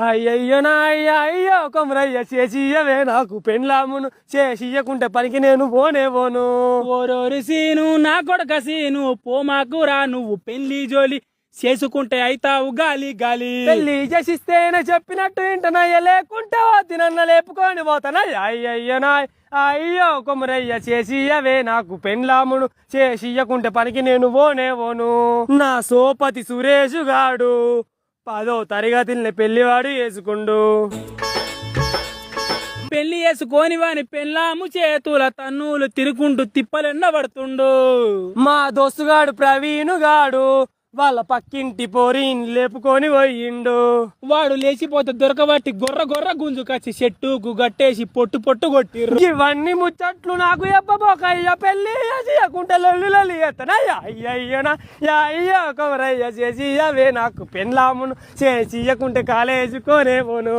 అయ్యయ్యో నా అయ్య అయ్యో కొమరయ్య చేసియవే నాకు పెండ్లామును. చేసియకుంటే పనికి నేను పోనే పోను. ఓరోరి సీను నా కొడక సీను పోమాకురా నువ్వు పెళ్ళి జోలి. చేసుకుంటే అయితావు గాలి గాలి. పెళ్ళి చేసిస్తేనే చెప్పినట్టు ఇంటనయ్య లేకుంటే వద్దినన్న లేపుకొని పోతానయ్య. అయ్యయ్యో నా అయ్యో కొమరయ్య చేసియవే నాకు పెండ్లామును. చేసియకుంటే పనికి నేను పోనే పోను. నా సోపతి సురేష్ గాడు. పదో తరగతిని పెళ్ళివాడు వేసుకుండు పెళ్ళి చేసుకొని వాని పెళ్ళాము చేతుల తన్నులు తిరుకుంటూ తిప్పలెన్న పడుతుండు మా దోస్తుగాడు ప్రవీణుగాడు వాళ్ళ పక్కింటి పోరిని లేపుకొని పోయిండు. వాడు లేచిపోతే దొరకబట్టి గొర్ర గొర్ర గుంజుకొచ్చి చెట్టుకు గట్టేసి పొట్టు పొట్టు కొట్టిర్రు. ఇవన్నీ ముచ్చట్లు నాకు చెప్పబోకయ్య పెళ్ళి చేయకుంటే లొల్లి లొల్లి ఎత్తనయ్య అయ్యయ్యనా అయ్యో కవరయ్య చేసి అవే నాకు పెళ్ళామును. చేసి ఇయ్యకుంటే కాలేజీకోనే పోను